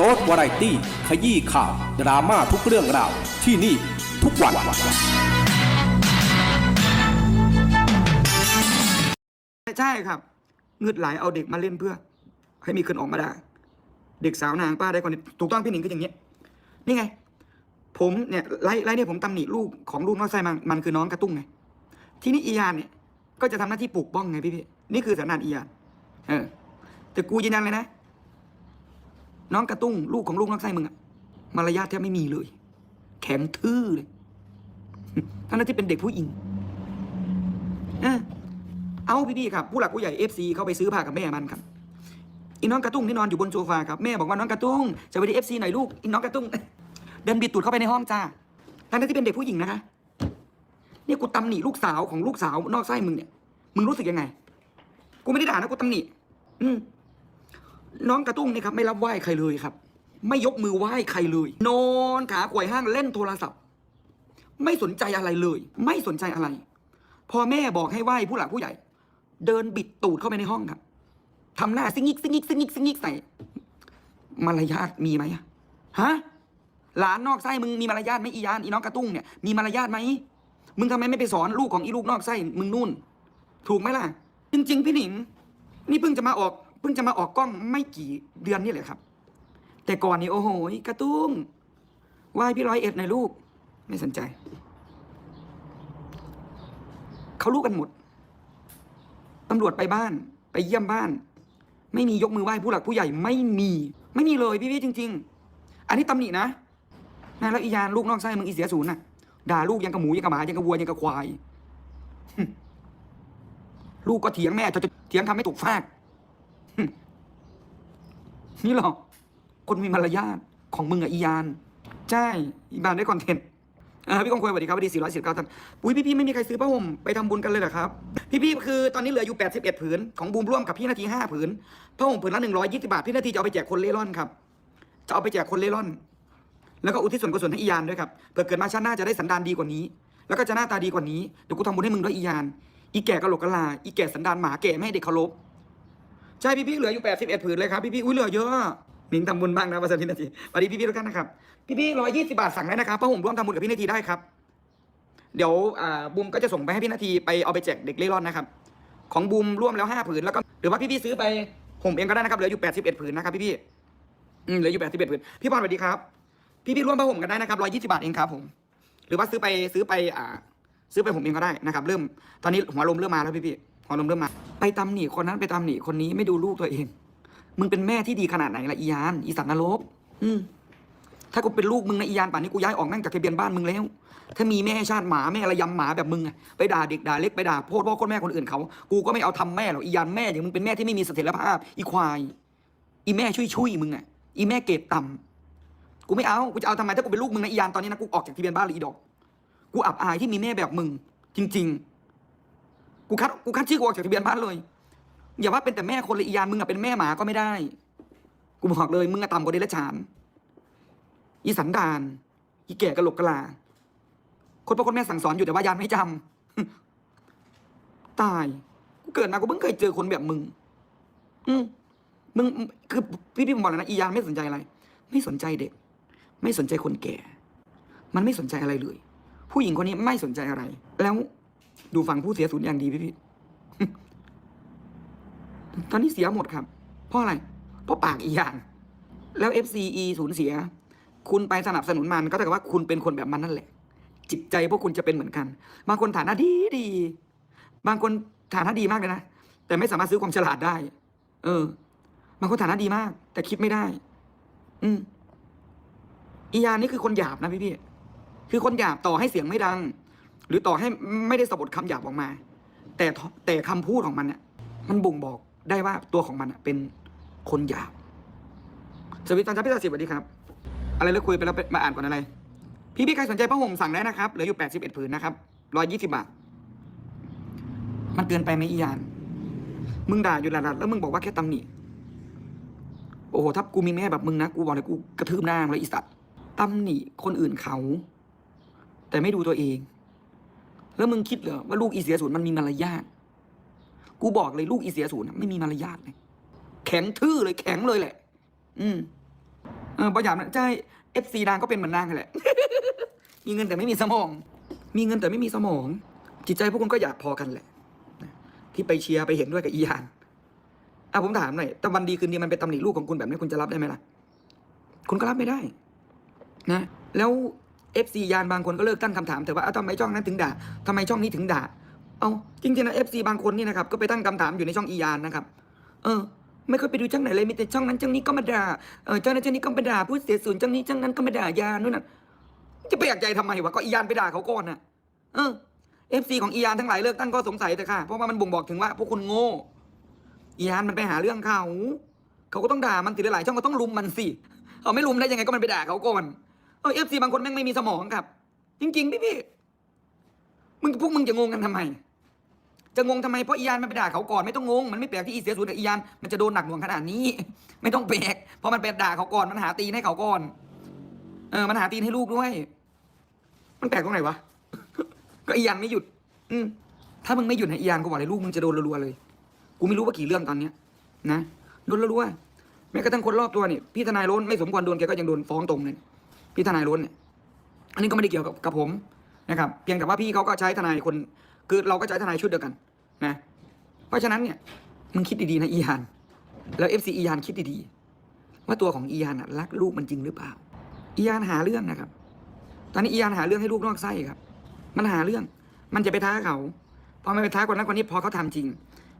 โรสวาไรตี้ ขยี้ข่าว ดราม่าทุกเรื่องราว ที่นี่ทุกวัน ใช่ครับ เงืดไหลายเอาเด็กมาเล่นเพื่อ ให้มีคนออกมาด่าเด็กสาวนางป้าได้คนนี้ถูกต้องพี่หนิงก็อย่างเงี้ย นี่ไง ผมเนี่ยไล่ไล่เนี่ยผมตำหนิลูกของลูกน้องไส้มันมันคือน้องกระตุ้งไง ที่นี่อียานเนี่ย ก็จะทำหน้าที่ปลูกบ้องไงพี่พี่นี่คือสันานอียานเออแต่กูยืนยันเลยนะ น้องกระตุ้งลูกของลูกน้องไส้มึงอะมารยาทแทบไม่มีเลย แข็งทื่อเลยทั้งนั้นที่เป็นเด็กผู้หญิงเออเอาพี่ๆครับ ผู้หลักผู้ใหญ่เอฟซีเขาไปซื้อผ้ากับแม่มันครับอีน้องกระตุ้งที่นอนอยู่บนโซฟาครับแม่บอกว่าน้องกระตุ้งจะไปที่เอฟซีหน่อยลูกอีน้องกระตุ้งเดินบิดตูดเข้าไปในห้องจ้าทั้งนั้นที่เป็นเด็กผู้หญิงนะคะเนี่ยกูตำหนิลูกสาวของลูกสาวนอกไส้มึงเนี่ยมึงรู้สึกยังไง กูไม่ได้ด่านะกูตำหนิอืม น้องกระตุ้งนี่ครับไม่รับไหว้ใครเลยครับ ไม่ยกมือไหว้ใครเลย นอนขาขวายห้างเล่นโทรศัพท์ ไม่สนใจอะไรเลย ไม่สนใจอะไร พอแม่บอกให้ไหว้ผู้หลักผู้ใหญ่ เดินบิดตูดเข้าไปในห้องครับทำหน้าซิงิกซิงิกซิงิกซิงิกใส่มารยาทมีไหมฮะหลานนอกไส้มึงมีมารยาทไหมอียานอีน้องกระตุ้งเนี่ยมีมารยาทไหมมึงทำไมไม่ไปสอนลูกของอีลูกนอกไส้มึงนู่น ถูกไหมล่ะ จริง ๆ พี่หนิง นี่เพิ่งจะมาออก เพิ่งจะมาออกกล้องไม่กี่เดือนนี่แหละครับ แต่ก่อนนี่โอ้โหกระตุ้งไหว้พี่ร้อยเอ็ดหน่อยลูก ไม่สนใจ เขารู้กันหมดตำรวจไปบ้าน ไปเยี่ยมบ้าน ไม่มียกมือไหว้ผู้หลักผู้ใหญ่ไม่มี ไม่มีเลยพี่พี่จริง ๆ อันนี้ตำหนินะนะแล้วอียานลูกนอกไส้มึงอีเสียศูนย์น่ะด่าลูกยังกับหมูยังกับหมายังกับวัวยังกับควาย ลูกก็เถียงแม่จะเถียงทำให้ตกฟาก นี่หรอกคนมีมารยาทของมึงอะอียาน ใช่ อีบานได้คอนเทนต์อ่าพี่กองควยสวัสดีครับสวัสดี419ท่านอุ้ยพี่ๆไม่มีใครซื้อผ้าห่มไปทำบุญกันเลยเหรอครับ พี่ๆคือตอนนี้เหลืออยู่ 81 ผืน ของบูมร่วมกับพี่นาที 5 ผืนผ้าห่มผืนละ120บาท พี่นาทีจะเอาไปแจกคนเล่ร่อนครับ จะเอาไปแจกคนเล่ร่อน แล้วก็อุทิศส่วนกุศลให้อียานด้วยครับเผื่อเกิดมาชาติหน้าจะได้สันดานดีกว่านี้ แล้วก็จะหน้าตาดีกว่านี้เดี๋ยวกูทำบุญให้มึงด้วยอียาน อีแก่กะโหลกกะลา อีแก่สันดานหมาแก่ไม่ให้เด็กเคารพ ใช่พี่ๆเหลืออยู่81ผืนเลยครับพี่ๆอุ้ยเหลือเยอะหนิงทำบุญบ้างนะประสานพี่นาทีสวัสดีพี่ๆทุกท่านนะครับพี่ๆ120บาทสั่งได้นะครับผ้าห่มร่วมทำบุญกับพี่นาทีได้ครับ เดี๋ยวบูมก็จะส่งไปให้พี่นาทีไปเอาไปแจกเด็กเล่ร่อนนะครับ ของบูมร่วมแล้วห้าผืนแล้วก็หรือว่าพี่ๆซื้อไปห่มเองก็ได้นะครับเหลืออยู่แปดสิบเอ็ดผืนนะครับพี่ๆอืมเหลืออยู่แปดสิบเอ็ดผืนพี่บอลสวัสดีครับ พี่ๆร่วมผ้าห่มกันได้นะครับร้อยยี่สิบาทเองครับผมหรือว่าซื้อไปซื้อไปอ่าซื้อไปผมเองก็ได้นะครับ เริ่มตอนนี้หัวลมเริ่มมาแล้วพี่ ๆหัวลมเริ่มมา ไปตำหนิคนนั้นไปตำหนิคนนี้ไม่ดูลูกตัวเอง มึงเป็นแม่ที่ดีขนาดไหนละอียานอีสัตว์นรกอืมถ้ากูเป็นลูกมึงนะอียานป่านนี้กูย้ายออกแม่งจากทะเบียนบ้านมึงแล้ว ถ้ามีแม่ชาติหมาแม่ระยำหมาแบบมึงอะไปด่าเด็กด่าเล็กไปด่าโพดพ่อคนแม่คนอื่นเขา กูก็ไม่เอาทำแม่หรอกอียานแม่อย่างมึงเป็นแม่ที่ไม่มีเสถียรภาพ อีควาย อีแม่ช่วยช่วยมึงอะอีแม่เกรดต่ำกูไม่เอากูจะเอาทำไมถ้ากูเป็นลูกมึงนะอียานตอนนี้นะกูออกจากทะเบียนบ้านเลยอีดอก กูอับอายที่มีแม่แบบมึง จริง ๆ กูคัดกูคัดชื่อกูออกจากทะเบียนบ้านเลย อย่าว่าเป็นแต่แม่คนเลยอียานมึงอะเป็นแม่หมาก็ไม่ได้ กูบอกเลยมึงอะต่ำกว่าเดรัจฉาน อีสันดาน อีแก่กะโหลกกะลา คนพ่อคนแม่สั่งสอนอยู่แต่ว่ายานไม่จำตาย กูเกิดมากูเพิ่งเคยเจอคนแบบมึง อืมมึงคือพี่พี่ผมบอกแล้วนะอียานไม่สนใจอะไร ไม่สนใจเด็ก ไม่สนใจคนแก่ มันไม่สนใจอะไรเลย ผู้หญิงคนนี้ไม่สนใจอะไร แล้ว ดูฝั่งผู้เสียสูญอย่างดีพี่พี่ตอนนี้เสียหมดครับ เพราะอะไร เพราะปากอียานแล้ว FCE สูญเสีย คุณไปสนับสนุนมันก็เท่ากับว่าคุณเป็นคนแบบมันนั่นแหละ จิตใจพวกคุณจะเป็นเหมือนกัน บางคนฐานะดีดี บางคนฐานะดีมากเลยนะ แต่ไม่สามารถซื้อความฉลาดได้ เออ บางคนฐานะดีมาก แต่คิดไม่ได้ อืมอียานี่คือคนหยาบนะพี่พี่คือคนหยาบต่อให้เสียงไม่ดัง หรือต่อให้ไม่ได้สะบัดคำหยาบออกมา แต่แต่คำพูดของมันเนี่ยมันบ่งบอกได้ว่าตัวของมันเป็นคนหยาบสวัสดีตอนเช้าพี่ตาสิบสวัสดีครับ อะไรแล้วคุยไปแล้วมาอ่านก่อนอะไร พี่พี่ใครสนใจผ้าห่มสั่งได้นะครับเหลืออยู่แปดสิบเอ็ดผืนนะครับร้อยยี่สิบาท มันเกินไปไหมอียาน มึงด่าอยู่ระดับแล้วมึงบอกว่าแค่ตำหนิโอ้โหถ้ากูมีแม่แบบมึงนะกูบอกเลยกูกระทืบหน้ามึงเลยอีสัตว์ตำหนิคนอื่นเขา แต่ไม่ดูตัวเอง แล้วมึงคิดเหรอว่าลูกอีเสียศูนย์มันมีมารยาทกูบอกเลยลูกอีเสียศูนย์น่ะไม่มีมารยาทเลยแข็งทื่อเลยแข็งเลยแหละ อืมเออประหยัดนะใช่เอฟซีนางก็เป็นเหมือนนางแหละ มีเงินแต่ไม่มีสมอง มีเงินแต่ไม่มีสมอง จิตใจพวกคุณก็อยากพอกันแหละ ที่ไปเชียร์ไปเห็นด้วยกับอียานอะผมถามหน่อยแต่วันดีคืนดีมันเป็นตำหนิลูกของคุณแบบนี้คุณจะรับได้ไหมล่ะ คุณก็รับไม่ได้ นะ แล้ว เอฟซียานบางคนก็เลิกตั้งคำถามแต่ว่าเอ้าทำไมช่องนั้นถึงด่าทำไมช่องนี้ถึงด่า เอาจริงๆนะเอฟซีบางคนนี่นะครับก็ไปตั้งคำถามอยู่ในช่องอียานนะครับ เออ ไม่เคยไปดูช่องไหนเลยมีแต่ช่องนั้นช่องนี้ก็มาด่าเออช่องนั้นช่องนี้ก็มาด่าพูดเสียศูนช่องนี้ช่องนั้นก็มาด่ายานนู่นน่ะจะไปอยากใจทำไมวะก็อียานไปด่าเขาก่อนน่ะเออเอฟซีของอียานทั้งหลายเลิกตั้งก็สงสัยแต่ค่ะเพราะว่ามันบ่งบอกถึงว่าพวกคนโง่อียานมันไปหาเรื่องเขาเขาก็ต้องด่ามันติดหลายช่องก็ต้องลุมมันสิเอาไม่ลุมได้ยังไงก็มันไปด่าเขาก่อน เออเอฟซีบางคนแม่งไม่มีสมองครับ จริงๆพี่พี่มึงพวกมึงจะงงกันทำไม จะงงทำไมเพราะอียานมันไปด่าเขาก่อนไม่ต้องงงมันไม่แปลกที่อีเสียสูนกับอียานมันจะโดนหนักหน่วงขนาดนี้ ไม่ต้องแปลกเพราะมันไปด่าเขาก่อนมันหาตีนให้เขาก่อนเออมันหาตีนให้ลูกด้วย มันแปลกตรงไหนวะก็อียานไม่หยุด อืมถ้ามึงไม่หยุดนะอียานกูบอกเลยลูกมึงจะโดนรัวๆเลยกูไม่รู้ว่ากี่เรื่องตอนเนี้ย นะโดนรัวๆแม้กระทั่งคนรอบตัวนี่พี่ทนายโรนไม่สมควรโดนแกก็ยังโดนฟ้องตรงเลย พี่ทนายโรนเนี่ยอันนี้ก็ไม่ได้เกี่ยวกับกับผมนะครับเพียงแต่ว่าพี่เขาก็ใช้ทนายคน คือเราก็ใช้ทนายชุดเดียวกันนะเพราะฉะนั้นเนี่ยมึงคิดดีๆนะอียานแล้วเอฟซีอียานคิดดีๆว่าตัวของอียานรักลูกมันจริงหรือเปล่า อียานหาเรื่องนะครับ ตอนนี้อียานหาเรื่องให้ลูกนอกไส้ครับ มันหาเรื่องมันจะไปท้าเขาพอมันไปท้าคนนั้นคนนี้พอเขาทำจริง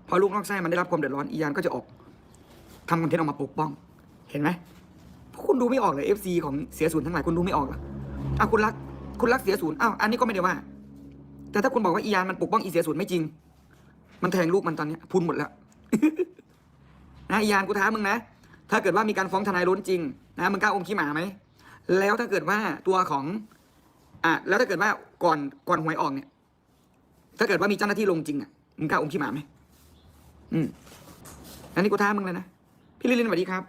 พอลูกนอกไส้มันได้รับความเดือดร้อนอียานก็จะออกทำคอนเทนต์ออกมาปกป้อง เห็นไหม คุณดูไม่ออกเลยเอฟซีของเสียศูนย์ทั้งหลายคุณดูไม่ออกหรออะคุณรักคุณรักเสียศูนย์อ้าวอันนี้ก็ไม่ได้ว่า แต่ถ้าคุณบอกว่าอียานมันปกป้องอีเสียศูนย์ไม่จริง มันแทงลูกมันตอนนี้พุนหมดแล้วนะอียานกูท้ามึงนะถ้าเกิดว่ามีการฟ้องทนายล้นจริงนะมึงกล้าอมขี้หมาไหมแล้วถ้าเกิดว่าตัวของอะแล้วถ้าเกิดว่าก่อนก่อนหวยออกเนี่ย ถ้าเกิดว่ามีเจ้าหน้าที่ลงจริงอะมึงกล้าอมขี้หมาไหมอืมอันนี้กูท้ามึงเลยนะพี่ลิลินสวัสดีครับ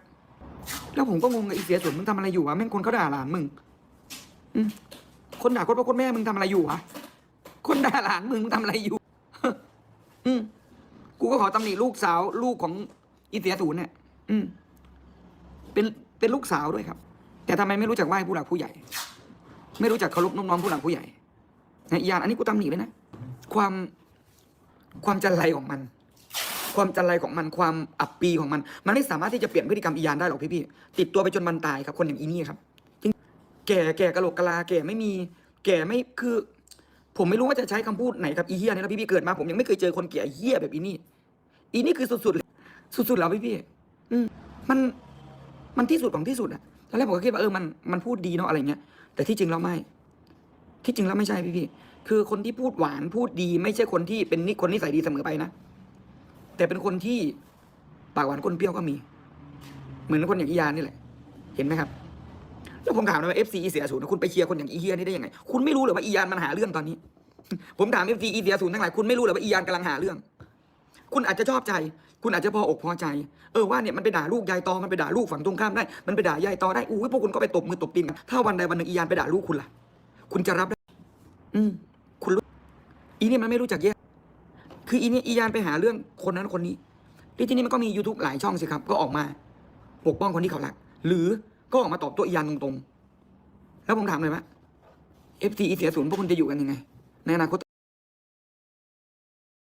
แล้วผมก็งงกับอีเสียศูนมึงทำอะไรอยู่วะแม่งคนเขาด่าหลานมึงอืมคนด่าคนพ่อคนแม่มึงทำอะไรอยู่วะคนด่าหลานมึงทำอะไรอยู่ อืมกูก็ขอตำหนิลูกสาว ลูกของอีเสียศูนย์เนี่ย อืม เป็นเป็นลูกสาวด้วยครับ แต่ทำไมไม่รู้จักไหว้ผู้หลักผู้ใหญ่ ไม่รู้จักเคารพน้อมๆผู้หลักผู้ใหญ่นะอียางอันนี้กูตำหนิเลยนะความความจันไรของมัน ความจันไรของมันความอับปีของมัน มันไม่สามารถที่จะเปลี่ยนพฤติกรรมอียานได้หรอกพี่ๆติดตัวไปจนมันตายครับ คนอย่างอีนี่ครับแก่แก่กะโหลกกะลาแก่ไม่มี แก่ไม่คือ ผมไม่รู้ว่าจะใช้คำพูดไหนกับอีเฮียเนี่ยนะพี่พี่เกิดมาผมยังไม่เคยเจอคนแก่เฮียแบบอีนี่อีนี่คือสุดๆเลยสุดๆแล้วพี่พี่อืมมันมันที่สุดของที่สุดอะตอนแรกผมก็คิดว่าเออมันมันพูดดีเนาะอะไรเงี้ยแต่ที่จริงแล้วไม่ ที่จริงแล้วไม่ใช่พี่พี่คือคนที่พูดหวานพูดดี ไม่ใช่คนที่เป็นนิคนนิสัยดีเสมอไปนะ แต่เป็นคนที่ปากหวานก้นเปรี้ยวก็มี เหมือนคนอย่างอียานนี่แหละ เห็นไหมครับแล้วผมถามเลยว่าเอฟซีเสียศูนย์คุณไปเชียร์คนอย่างอีเฮียนี่ได้ยังไง คุณไม่รู้เลยว่าอียานมันหาเรื่องตอนนี้ ผมถามเอฟซีอีเสียศูนย์ทั้งหลายคุณไม่รู้เลยว่าอียานกำลังหาเรื่อง คุณอาจจะชอบใจ คุณอาจจะพออกพอใจ เออว่าเนี่ยมันไปด่าลูกยายตอมันไปด่าลูกฝั่งตรงข้ามได้ มันไปด่ายายตอได้อู้พวกคุณก็ไปตบมือตบตีนกันถ้าวันใดวันหนึ่งอียานไปด่าลูกคุณล่ะ คุณจะรับได้ อืมคุณรู้อีนี่มันไม่รู้จักแยก คืออีนี่อียานไปหาเรื่องคนนั้นคนนี้ที่ที่นี่มันก็มี YouTube หลายช่องสิครับ ก็ออกมาปกป้องคนที่เขารัก หรือก็ออกมาตอบตัวอียานตรงๆ แล้วผมถามเลยว่า FT เสียศูนย์พวกคุณจะอยู่กันยังไงในอนาคต